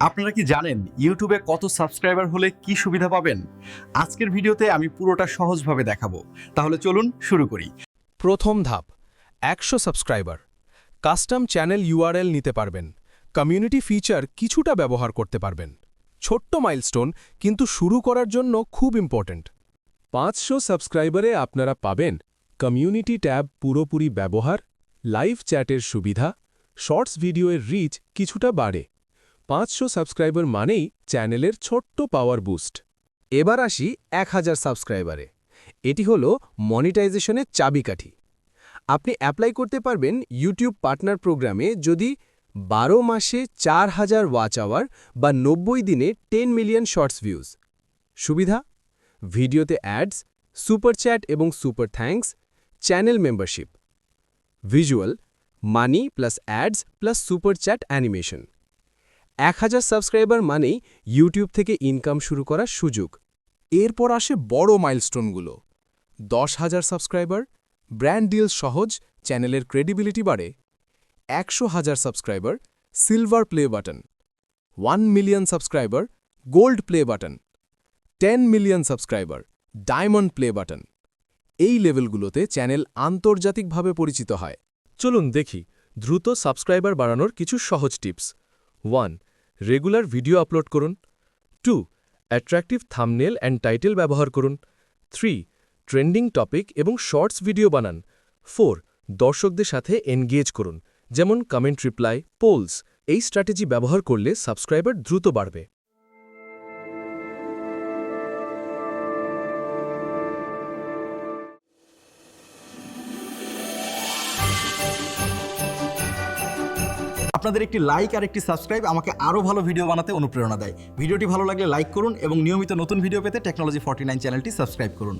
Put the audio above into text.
আপনারা কি জানেন ইউটিউবে কত সাবস্ক্রাইবার হলে কি সুবিধা পাবেন? আজকের ভিডিওতে আমি পুরোটা সহজভাবে দেখাবো। তাহলে চলুন শুরু করি। প্রথম ধাপ, একশো সাবস্ক্রাইবার। কাস্টম চ্যানেল ইউআরএল নিতে পারবেন। কমিউনিটি ফিচার কিছুটা ব্যবহার করতে পারবেন। ছোট্ট মাইলস্টোন, কিন্তু শুরু করার জন্য খুব ইম্পর্ট্যান্ট পাঁচশো সাবস্ক্রাইবারে আপনারা পাবেন কমিউনিটি ট্যাব পুরোপুরি ব্যবহার, লাইভ চ্যাটের সুবিধা, শর্টস ভিডিওর রিচ কিছুটা বাড়ে। পাঁচশো সাবস্ক্রাইবার মানেই চ্যানেলের ছোট্ট পাওয়ার বুস্ট। এবার আসি এক হাজার সাবস্ক্রাইবারে। এটি হল মনিটাইজেশনের চাবিকাঠি। আপনি অ্যাপ্লাই করতে পারবেন ইউটিউব পার্টনার প্রোগ্রামে যদি বারো মাসে চার হাজার ওয়াচ আওয়ার বা নব্বই দিনে টেন মিলিয়ন শর্টস ভিউজ। সুবিধা? ভিডিওতে অ্যাডস, সুপার চ্যাট এবং super thanks, channel membership. Visual, money plus ads plus super chat animation. এক হাজার সাবস্ক্রাইবার মানেই ইউটিউব থেকে ইনকাম শুরু করার সুযোগ। এরপর আসে বড় মাইলস্টোনগুলো দশ হাজার সাবস্ক্রাইবার ব্র্যান্ড ডিল সহজ চ্যানেলের ক্রেডিবিলিটি বাড়ে। একশো হাজার subscriber silver play button one million subscriber gold play button ten million subscriber diamond play button এই লেভেলগুলোতে চ্যানেল আন্তর্জাতিকভাবে পরিচিত হয়। চলুন দেখি, দ্রুত সাবস্ক্রাইবার বাড়ানোর কিছু সহজ tips one regular video upload করুন। Two attractive thumbnail and title ব্যবহার করুন। থ্রি ট্রেন্ডিং টপিক এবং শর্টস ভিডিও বানান। ফোর, দর্শকদের সাথে এনগেজ করুন। যেমন কমেন্ট রিপ্লাই পোলস এই স্ট্র্যাটেজি ব্যবহার করলে সাবস্ক্রাইবার দ্রুত বাড়বে। আপনাদের একটি লাইক আর একটি সাবস্ক্রাইব আমাকে আরও ভালো ভিডিও বানাতে অনুপ্রেরণা দেয়। ভিডিওটি ভালো লাগলে লাইক করুন এবং নিয়মিত নতুন ভিডিও পেতে টেকনোলজি ফর্টি চ্যানেলটি সাবস্ক্রাইব করুন।